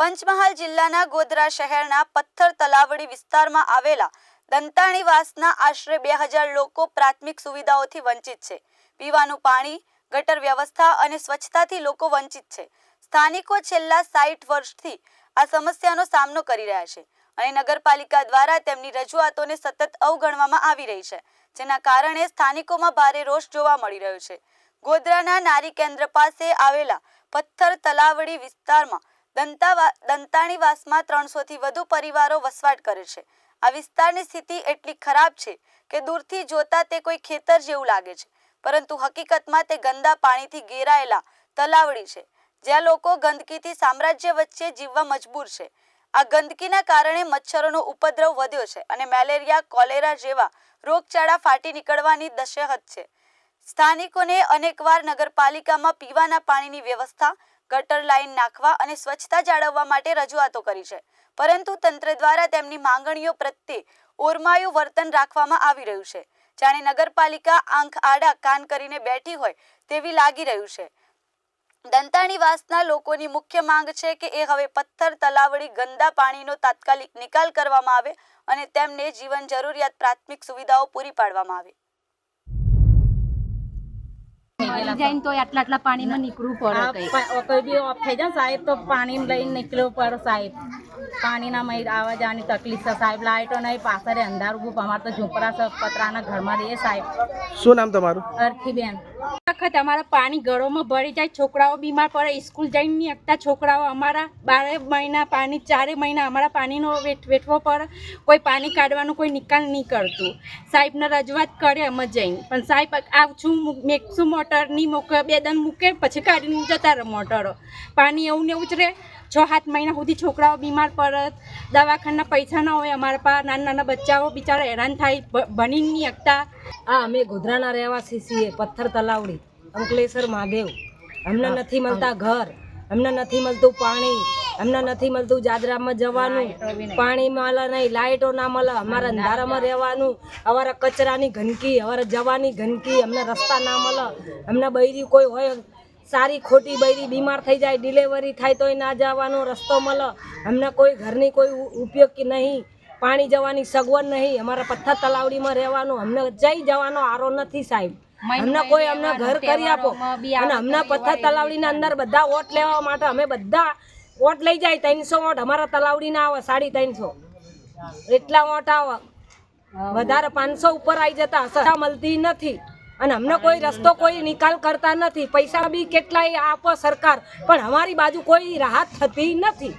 પંચમહાલ જિલ્લાના ગોધરા શહેરના પથ્થર તલાવડી વિસ્તારમાં આવેલા દંતાણીવાસના આશરે બે હજાર લોકો પ્રાથમિક સુવિધાઓથી વંચિત છે. પીવાનું પાણી, ગટર વ્યવસ્થા અને સ્વચ્છતાથી લોકો વંચિત છે. સ્થાનિકો છેલ્લા સાઠ વર્ષથી આ સમસ્યાનો સામનો કરી રહ્યા છે અને નગરપાલિકા દ્વારા તેમની રજૂઆતોને સતત અવગણવામાં આવી રહી છે, જેના કારણે સ્થાનિકોમાં ભારે રોષ જોવા મળી રહ્યો છે. ગોધરાના નારી કેન્દ્ર પાસે આવેલા પથ્થર તલાવડી વિસ્તારમાં દંતાવા, દંતાણીવાસમાં ત્રણસોથી વધુ પરિવારો વસવાટ કરે છે. આ વિસ્તારની સ્થિતિ એટલી ખરાબ છે કે દૂરથી જોતા તે કોઈ ખેતર જેવું લાગે છે. પરંતુ હકીકતમાં તે ગંદા પાણીથી ઘેરાયેલા, તલાવડી છે. જ્યાં લોકો ગંદકીથી સામ્રાજ્ય વચ્ચે જીવવા મજબૂર છે. આ ગંદકીના કારણે મચ્છરોનો ઉપદ્રવ વધ્યો છે અને મેલેરિયા, કોલેરા જેવા રોગચાળા ફાટી નીકળવાની દશહત છે. સ્થાનિકોને અનેકવાર નગરપાલિકામાં પીવાના પાણીની વ્યવસ્થા ગટર લાઈન નાખવા અને સ્વચ્છતા જાળવવા માટે રજૂઆતો કરી છે. પરંતુ તંત્ર દ્વારા તેમની માંગણીઓ પ્રત્યે ઓરમાયું વર્તન રાખવામાં આવી રહ્યું છે. જાણે નગરપાલિકા આંખ આડા કાન કરીને બેઠી હોય તેવી લાગી રહ્યું છે. દંતાણીવાસના લોકોની મુખ્ય માંગ છે કે એ હવે પથ્થર, તલાવડી, ગંદા પાણીનો તાત્કાલિક નિકાલ કરવામાં આવે અને તેમને જીવન જરૂરિયાત પ્રાથમિક સુવિધાઓ પૂરી પાડવામાં આવે. મરી જાય તો આટલા આટલા પાણીમાં નીકળવું પડે કઈ બી ઓફ થઈ જાય સાહેબ તો પાણી લઈને નીકળવું પડે સાહેબ. પાણીના મય આવવા જવાની તકલીફ છે. સાહેબ લાઇટો નહીં પાછળ અંધાર ઉભું. અમારે તો ઝૂંપડા છે પતરાના ઘરમાં રહીએ સાહેબ. શું નામ તમારું? અર્થીબેન વખત અમારા પાણી ઘરોમાં ભરી જાય છોકરાઓ બીમાર પડે સ્કૂલ જઈને નહીં શકતા છોકરાઓ. અમારા બારે મહિના પાણી ચારે મહિના અમારા પાણીનો વેઠ વેઠવો પડે. કોઈ પાણી કાઢવાનો કોઈ નિકાલ નહીં કરતું. સાહેબને રજૂઆત કરે એમ જઈને. પણ સાહેબ મેકશું મોટર નહીં મૂકે બે દન મૂકે પછી કાઢીને જતા રહે મોટરો. પાણી એવું ને એવું જ રહે. છ સાત મહિના સુધી છોકરાઓ બીમાર પડત દવાખાના પૈસા ના હોય અમારા પાસે નાના નાના બચ્ચાઓ બિચારા હેરાન થાય બની ભણી નહીં શકતા આ અમે ગોધરાના રહેવાસી છીએ પથ્થર તલાવડી અંકલેશ્વર મહાદેવ. અમને નથી મળતા ઘર અમને નથી મળતું પાણી અમને નથી મળતું જાદરામાં જવાનું. પાણી મળે નહીં લાઇટો ના મળે. અમારે અંધારામાં રહેવાનું અમારા કચરાની ગંદકી અમારે જવાની ગંદકી અમને રસ્તા ના મળે. અમને બૈરી કોઈ હોય સારી ખોટી બૈરી બીમાર થઈ જાય ડિલેવરી થાય તોય ના જવાનો રસ્તો મળે અમને કોઈ ઘરની કોઈ ઉપયોગ કે નહીં. પાણી જવાની સગવડ નહીં. અમારા પથ્થર તલાવડીમાં રહેવાનું. અમને જઈ જવાનો આરો નથી સાહેબ. અમને કોઈ અમને ઘર કરી આપો. અને અમને પથ્થર તલાવડીના અંદર બધા વોટ લેવા માટે અમે બધા ઓટ લઈ જાય. ત્રણસો ઓટ અમારા તલાવડીના આવે સાડી ત્રણસો. એટલા ઓટ આવે. વધારે પાંચસો ઉપર આવી જતા. સજા મળતી નથી. અને અમને કોઈ રસ્તો કોઈ નિકાલ કરતા નથી. પૈસા બી કેટલાય આપો સરકાર, પણ અમારી બાજુ કોઈ રાહત થતી નથી.